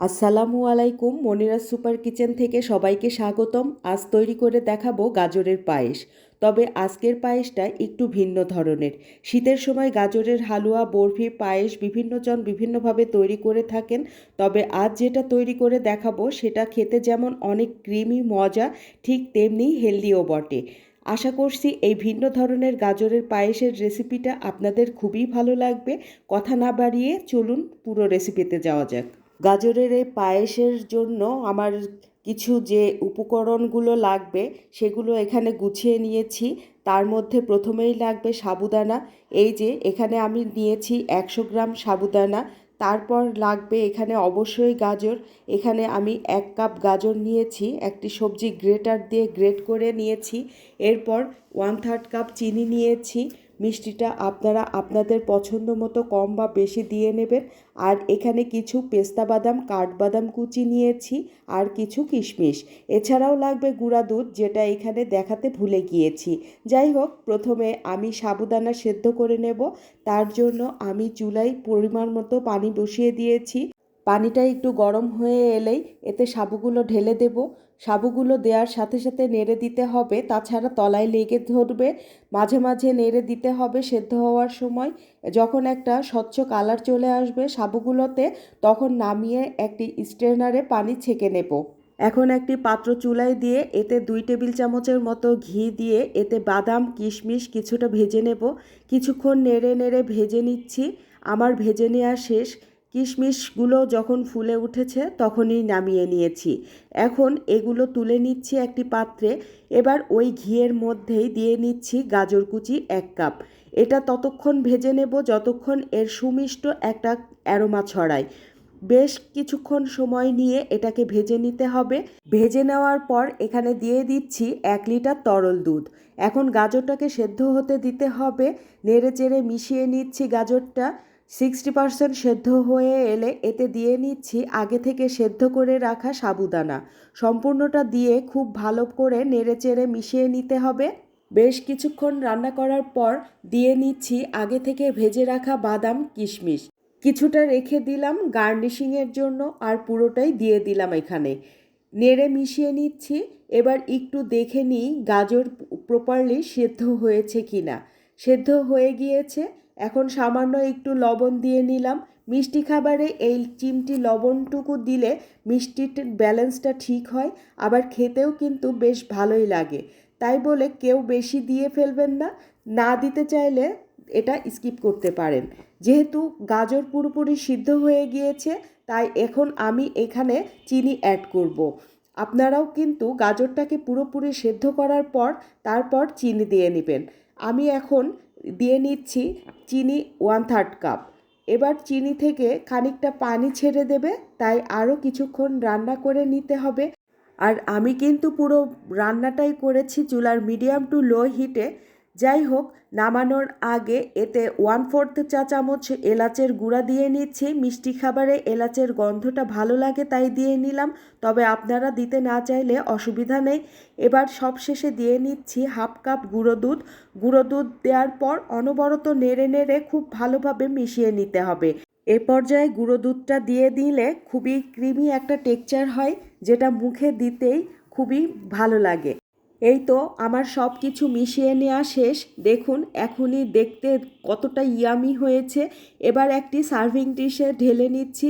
আসসালামু আলাইকুম, Monira super kitchen থেকে সবাইকে স্বাগতম। আজ তৈরি করে দেখাবো গাজরের পায়েস। তবে আজকের পায়েসটা একটু ভিন্ন ধরনের। শীতের সময় গাজরের হালুয়া, বরফি, পায়েস বিভিন্নজন বিভিন্নভাবে তৈরি করে থাকেন। তবে আজ যেটা তৈরি করে দেখাবো, সেটা খেতে যেমন অনেক ক্রিমি, মজা, ঠিক তেমনি হেলদিও বটে। আশা করছি এই ভিন্ন ধরনের গাজরের পায়েসের রেসিপিটা আপনাদের খুবই ভালো লাগবে। কথা না বাড়িয়ে চলুন পুরো রেসিপিতে যাওয়া যাক। গাজরের এই পায়েসের জন্য আমার কিছু যে উপকরণগুলো লাগবে, সেগুলো এখানে গুছিয়ে নিয়েছি। তার মধ্যে প্রথমেই লাগবে সাবুদানা। এই যে, এখানে আমি নিয়েছি একশো গ্রাম সাবুদানা। তারপর লাগবে এখানে অবশ্যই গাজর। এখানে আমি এক কাপ গাজর নিয়েছি, একটি সবজি গ্রেটার দিয়ে গ্রেট করে নিয়েছি। এরপর ওয়ান থার্ড কাপ চিনি নিয়েছি। মিষ্টিটা আপনারা আপনাদের পছন্দ মতো কম বা বেশি দিয়ে নেবেন। আর এখানে কিছু পেস্তা বাদাম, কাঠবাদাম কুচি নিয়েছি আর কিছু কিশমিশ। এছাড়াও লাগবে গুঁড়া দুধ, যেটা এখানে দেখাতে ভুলে গিয়েছি। যাই হোক, প্রথমে আমি সাবুদানা সেদ্ধ করে নেব। তার জন্য আমি চুলায় পরিমাণ মতো পানি বসিয়ে দিয়েছি। পানিটা একটু গরম হয়ে এলেই এতে সাবুগুলো ঢেলে দেব। সাবুগুলো দেওয়ার সাথে সাথে নেড়ে দিতে হবে, তাছাড়া তলায় লেগে ধরবে। মাঝে মাঝে নেড়ে দিতে হবে সেদ্ধ হওয়ার সময়। যখন একটা স্বচ্ছ কালার চলে আসবে সাবুগুলোতে, তখন নামিয়ে একটি স্ট্রেনারে পানি ছেঁকে নেব। এখন একটি পাত্র চুলায় দিয়ে এতে দুই টেবিল চামচের মতো ঘি দিয়ে এতে বাদাম, কিশমিশ কিছুটা ভেজে নেব। কিছুক্ষণ নেড়ে নেড়ে ভেজে নিচ্ছি। আমার ভেজে নেওয়া শেষ। কিশমিশগুলো যখন ফুলে উঠেছে তখনই নামিয়ে নিয়েছি। এখন এগুলো তুলে নিচ্ছি একটি পাত্রে। এবার ওই ঘিয়ের মধ্যেই দিয়ে নিচ্ছি গাজর কুচি এক কাপ। এটা ততক্ষণ ভেজে নেব যতক্ষণ এর সুমিষ্ট একটা অ্যারোমা ছড়ায়। বেশ কিছুক্ষণ সময় নিয়ে এটাকে ভেজে নিতে হবে। ভেজে নেওয়ার পর এখানে দিয়ে দিচ্ছি এক লিটার তরল দুধ। এখন গাজরটাকে সেদ্ধ হতে দিতে হবে। নেড়ে চেড়ে মিশিয়ে নিচ্ছি গাজরটা। সিক্সটি পার্সেন্ট সেদ্ধ হয়ে এলে এতে দিয়ে নিচ্ছি আগে থেকে সেদ্ধ করে রাখা সাবুদানা। সম্পূর্ণটা দিয়ে খুব ভালো করে নেড়ে চেড়ে মিশিয়ে নিতে হবে। বেশ কিছুক্ষণ রান্না করার পর দিয়ে নিচ্ছি আগে থেকে ভেজে রাখা বাদাম, কিশমিশ। কিছুটা রেখে দিলাম গার্নিশিংয়ের জন্য আর পুরোটাই দিয়ে দিলাম এখানে। নেড়ে মিশিয়ে নিচ্ছি। এবার একটু দেখে নিই গাজর প্রপারলি সেদ্ধ হয়েছে কি না সেদ্ধ হয়ে গিয়েছে। এখন সামান্য একটু লবণ দিয়ে নিলাম। মিষ্টি খাবারে এই চিমটি লবণটুকু দিলে মিষ্টির ব্যালেন্সটা ঠিক হয়, আবার খেতেও কিন্তু বেশ ভালোই লাগে। তাই বলে কেউ বেশি দিয়ে ফেলবেন না না দিতে চাইলে এটা স্কিপ করতে পারেন। যেহেতু গাজর পুরোপুরি সিদ্ধ হয়ে গিয়েছে, তাই এখন আমি এখানে চিনি অ্যাড করব। আপনারাও কিন্তু গাজরটাকে পুরোপুরি সেদ্ধ করার পর তারপর চিনি দিয়ে নেবেন। আমি এখন দিয়ে নিচ্ছি চিনি ওয়ান থার্ড কাপ এবার চিনি থেকে খানিকটা পানি ছেড়ে দেবে, তাই আরও কিছুক্ষণ রান্না করে নিতে হবে। আর আমি কিন্তু পুরো রান্নাটাই করেছি চুলার মিডিয়াম টু লো হিটে যাই হোক নামানোর আগে এতে ওয়ান ফোর্থ চা চামচ এলাচের গুঁড়া দিয়ে নিচ্ছি। মিষ্টি খাবারে এলাচের গন্ধটা ভালো লাগে তাই দিয়ে নিলাম। তবে আপনারা দিতে না চাইলে অসুবিধা নেই। এবার সবশেষে দিয়ে নিচ্ছি হাফ কাপ গুঁড়ো দুধ। গুঁড়ো দুধ দেওয়ার পর অনবরত নেড়ে নেড়ে খুব ভালোভাবে মিশিয়ে নিতে হবে। এ পর্যায়ে গুঁড়ো দুধটা দিয়ে দিলে খুবই ক্রিমি একটা টেক্সচার হয়, যেটা মুখে দিতেই খুবই ভালো লাগে। এই তো আমার সব কিছু মিশিয়ে নেওয়া শেষ। দেখুন, এখনই দেখতে কতটা ইয়ামি হয়েছে। এবার একটি সার্ভিং ডিশে ঢেলে নিচ্ছি।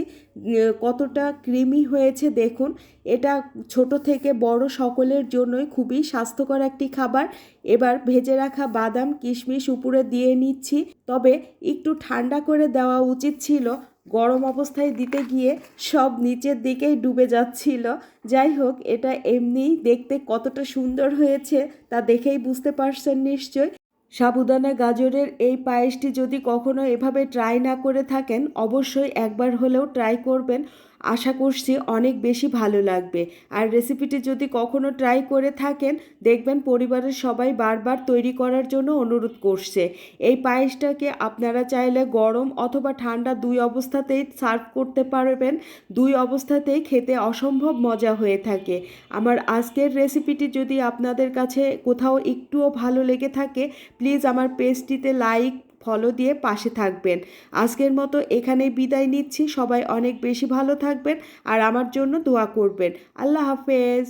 কতটা ক্রিমি হয়েছে দেখুন। এটা ছোট থেকে বড় সকলের জন্যই খুবই স্বাস্থ্যকর একটি খাবার। এবার ভেজে রাখা বাদাম, কিশমিশ উপরে দিয়ে নিচ্ছি। তবে একটু ঠান্ডা করে দেওয়া উচিত ছিল। গরম অবস্থায় দিতে গিয়ে সব নিচের দিকেই ডুবে যাচ্ছিল। যাই হোক, এটা এমনিই দেখতে কতটা সুন্দর হয়েছে তা দেখেই বুঝতে পারছেন নিশ্চয় সাবুদানা গাজরের এই পায়েসটি যদি কখনো এভাবে ট্রাই না করে থাকেন, অবশ্যই একবার হলেও ট্রাই করবেন। আশা করছি অনেক বেশি ভালো লাগবে। আর রেসিপিটি যদি কখনো ট্রাই করে থাকেন, দেখবেন পরিবারের সবাই বারবার তৈরি করার জন্য অনুরোধ করছে। এই পায়েসটাকে আপনারা চাইলে গরম অথবা ঠান্ডা দুই অবস্থাতেই সার্ভ করতে পারবেন। দুই অবস্থাতেই খেতে অসম্ভব মজা হয়ে থাকে। আমার আজকের রেসিপিটি যদি আপনাদের কাছে কোথাও একটুও ভালো লেগে থাকে প্লিজ আমার পেজটিতে লাইক ফলো দিয়ে পাশে থাকবেন। আজকের মতো এখানে বিদায় নিচ্ছি। সবাই অনেক বেশি ভালো থাকবেন আর আমার জন্য দোয়া করবেন। আল্লাহ হাফেজ।